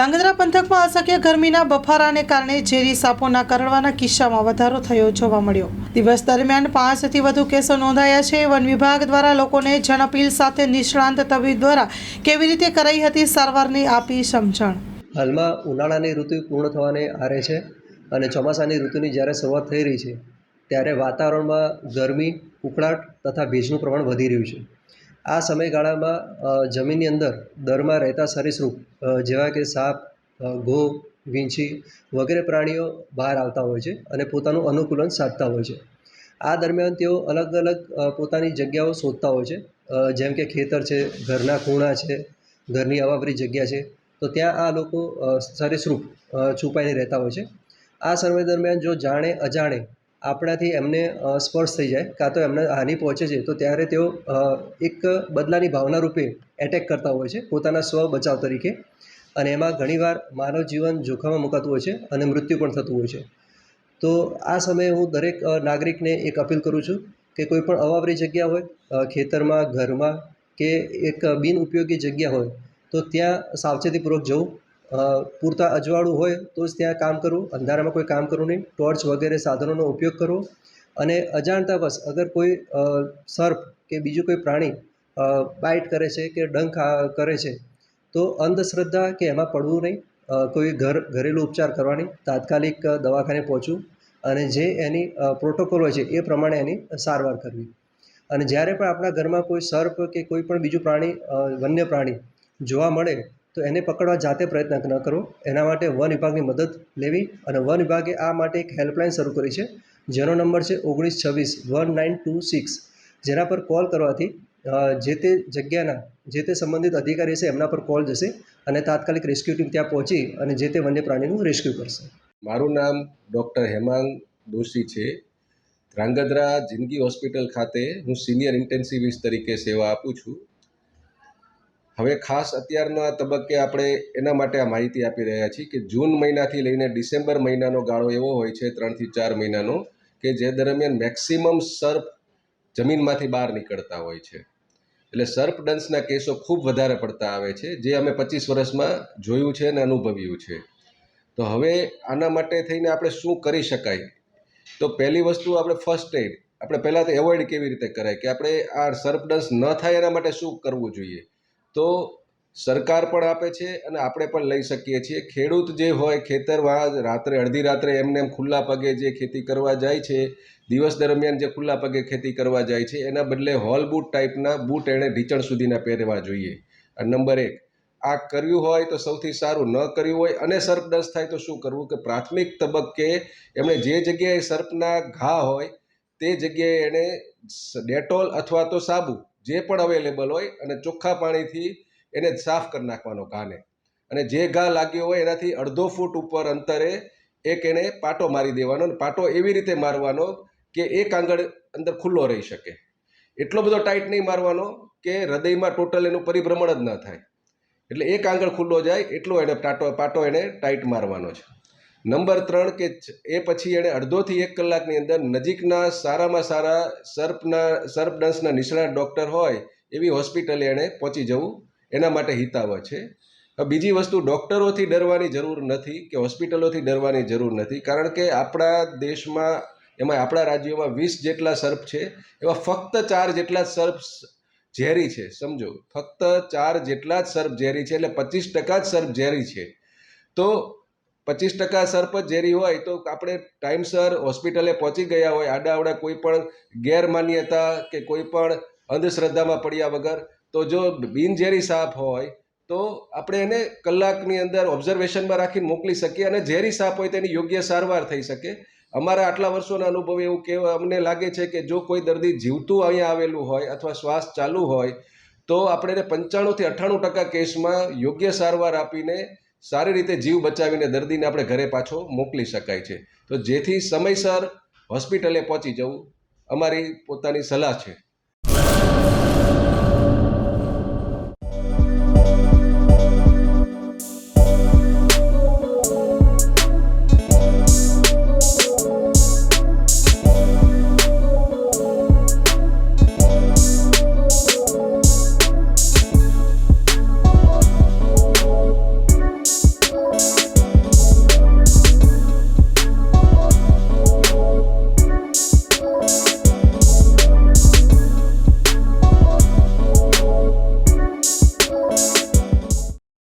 ધાંગધ્રા પંથકમાં અસહ્ય ગરમીના બફારાને કારણે ઝેરી સાપોના કરડવાના કિસ્સામાં વધારો થયો જોવા મળ્યો. દિવસ દરમિયાન પાંચથી વધુ કેસો નોંધાયા છે. વન વિભાગ દ્વારા લોકોને જન સાથે નિષ્ણાંત તબીબ દ્વારા કેવી રીતે કરાઈ હતી સારવારની આપી સમજણ? હાલમાં ઉનાળાની ઋતુ પૂર્ણ થવાને આરે છે અને ચોમાસાની ઋતુની જ્યારે શરૂઆત થઈ રહી છે, ત્યારે વાતાવરણમાં ગરમી, ઉકળાટ તથા ભેજનું પ્રમાણ વધી રહ્યું છે. આ સમયગાળામાં જમીનની અંદર દરમાં રહેતા સરિસૃપ જેવા કે સાપ ઘો વીંછી વગેરે પ્રાણીઓ બહાર આવતા હોય છે અને પોતાનું અનુકૂલન સાધતા હોય છે. આ દરમિયાન તેઓ અલગ અલગ પોતાની જગ્યાઓ શોધતા હોય છે. જેમ કે ખેતર છે ઘરના ખૂણા છે ઘરની અવાવરી જગ્યા છે તો ત્યાં આ લોકો અ, છુપાઈને રહેતા હોય છે. આ સમય દરમિયાન જો જાણે અજાણે આપણાથી એમને સ્પર્શ થઈ જાય, કાં તો એમને હાનિ પહોંચે છે, તો ત્યારે તેઓ એક બદલાની ભાવના રૂપે એટેક કરતા હોય છે, પોતાના સ્વ બચાવ તરીકે. અને એમાં ઘણીવાર માનવ જીવન જોખમમાં મુકાતું હોય છે અને મૃત્યુ પણ થતું હોય છે. તો આ સમયે હું દરેક નાગરિકને એક અપીલ કરું છું કે કોઈ પણ અવાવરી જગ્યા હોય ખેતરમાં, ઘરમાં કે એક બિનઉપયોગી જગ્યા હોય, તો ત્યાં સાવચેતીપૂર્વક જવું પૂરતા અજવાળું હોય તો જ ત્યાં કામ કરવું અંધારામાં કોઈ કામ કરવું નહીં. ટોર્ચ વગેરે સાધનોનો ઉપયોગ કરવો અને અજાણતાવશ અગર કોઈ સર્પ કે બીજું કોઈ પ્રાણી બાઇટ કરે છે કે ડંખ કરે છે, તો અંધશ્રદ્ધા કે એમાં પડવું નહીં. કોઈ ઘર, ઘરેલું ઉપચાર કરવાની, તાત્કાલિક દવાખાને પહોંચવું અને જે એની પ્રોટોકોલ હોય છે એ પ્રમાણે એની સારવાર કરવી. અને જ્યારે પણ આપણા ઘરમાં કોઈ સર્પ કે કોઈ પણ બીજું પ્રાણી વન્ય પ્રાણી જોવા મળે તો એને પકડવા જાતે પ્રયત્ન ન કરો. એના માટે વન વિભાગની મદદ લેવી અને વન વિભાગે આ માટે એક હેલ્પલાઇન શરૂ કરી છે, જેનો નંબર છે ઓગણીસ છવ્વીસ વન નાઇન ટુ સિક્સ. જેના પર કોલ કરવાથી જે તે જગ્યાના, જે તે સંબંધિત અધિકારી છે એમના પર કોલ જશે અને તાત્કાલિક રેસ્ક્યુ ટીમ ત્યાં પહોંચી અને જે તે વન્ય પ્રાણીનું રેસ્ક્યુ કરશે. મારું નામ ડૉક્ટર હેમાંગ દોશી છે. ધ્રાંગધ્રા જિંદગી હોસ્પિટલ ખાતે હું સિનિયર ઇન્ટેન્સિવિસ્ટ તરીકે સેવા આપું છું. હવે ખાસ અત્યારના તબક્કે આપણે એના માટે આ માહિતી આપી રહ્યા છીએ કે જૂન મહિનાથી લઈને ડિસેમ્બર મહિનાનો ગાળો એવો હોય છે, ત્રણથી ચાર મહિનાનો, કે જે દરમિયાન મેક્સિમમ સર્પ જમીનમાંથી બહાર નીકળતા હોય છે. એટલે સર્પડન્સના કેસો ખૂબ વધારે પડતા આવે છે, જે અમે પચીસ વર્ષમાં જોયું છે અને અનુભવ્યું છે. તો હવે આના માટે થઈને આપણે શું કરી શકાય? તો પહેલી વસ્તુ આપણે ફર્સ્ટ એડ, આપણે પહેલાં તો એવોઇડ કેવી રીતે કરાય? કે આપણે આ સર્પડન્સ ન થાય એના માટે શું કરવું જોઈએ? તો સરકાર પણ આપે છે અને આપણે પણ લઈ શકીએ છીએ. ખેડૂત જે હોય ખેતરમાં રાત્રે, અડધી રાત્રે એમને એમ ખુલ્લા પગે જે ખેતી કરવા જાય છે, દિવસ દરમિયાન જે ખુલ્લા પગે ખેતી કરવા જાય છે, એના બદલે હોલ બૂટ ટાઈપના બૂટ એણે ઢીંચણ સુધીના પહેરવા જોઈએ. આ નંબર એક. આ કર્યું હોય તો સૌથી સારું, ન કર્યું હોય અને સર્પડંસ થાય તો શું કરવું? કે પ્રાથમિક તબક્કે એમણે જે જગ્યાએ સર્પના ઘા હોય, તે જગ્યાએ એણે ડેટોલ અથવા તો સાબુ જે પણ અવેલેબલ હોય અને ચોખ્ખા પાણીથી એને સાફ કરી નાખવાનો ઘાને. અને જે ઘા લાગ્યો હોય એનાથી અડધો ફૂટ ઉપર અંતરે એક એને પાટો મારી દેવાનો અને પાટો એવી રીતે મારવાનો કે એક આંગળ અંદર ખુલ્લો રહી શકે. એટલો બધો ટાઈટ નહીં મારવાનો કે હૃદયમાં ટોટલ એનું પરિભ્રમણ જ ન થાય. એટલે એક આંગળ ખુલ્લો જાય એટલો એને પાટો પાટો એને ટાઈટ મારવાનો છે. નંબર ત્રણ કે એ પછી એણે અડધોથી એક કલાકની અંદર નજીકના સારામાં સારા સર્પના, સર્પ ડંસના નિષ્ણાત ડૉક્ટર હોય એવી હોસ્પિટલે એણે પહોંચી જવું. એના માટે હિતાવહ છે. બીજી વસ્તુ, ડૉક્ટરોથી ડરવાની જરૂર નથી કે હોસ્પિટલોથી ડરવાની જરૂર નથી. કારણ કે આપણા દેશમાં, એમાં આપણા રાજ્યોમાં વીસ જેટલા સર્પ છે. એવા ફક્ત ચાર જેટલા સર્પ ઝેરી છે. સમજો, ફક્ત ચાર જેટલા જ સર્પ ઝેરી છે એટલે પચીસ ટકા જ સર્પ ઝેરી છે. તો પચીસ ટકા સરપંચ ઝેરી હોય તો આપણે ટાઈમસર હોસ્પિટલે પહોંચી ગયા હોય આડાઅવડા કોઈ પણ ગેરમાન્યતા કે કોઈ પણ અંધશ્રદ્ધામાં પડ્યા વગર, તો જો બિનઝેરી સાપ હોય, તો આપણે એને કલાકની અંદર ઓબ્ઝર્વેશનમાં રાખીને મોકલી શકીએ અને ઝેરી સાપ હોય તેની યોગ્ય સારવાર થઈ શકે. અમારા આટલા વર્ષોના અનુભવે એવું કહેવા અમને લાગે છે કે જો કોઈ દર્દી જીવતું અહીંયા આવેલું હોય અથવા શ્વાસ ચાલુ હોય, તો આપણે એને પંચાણુંથી અઠ્ઠાણું ટકા કેસમાં યોગ્ય સારવાર આપીને સારી રીતે જીવ બચાવીને દર્દીને આપણે ઘરે પાછો મોકલી શકાય છે. તો જેથી સમયસર હોસ્પિટલે પહોંચી જવું અમારી પોતાની સલાહ છે.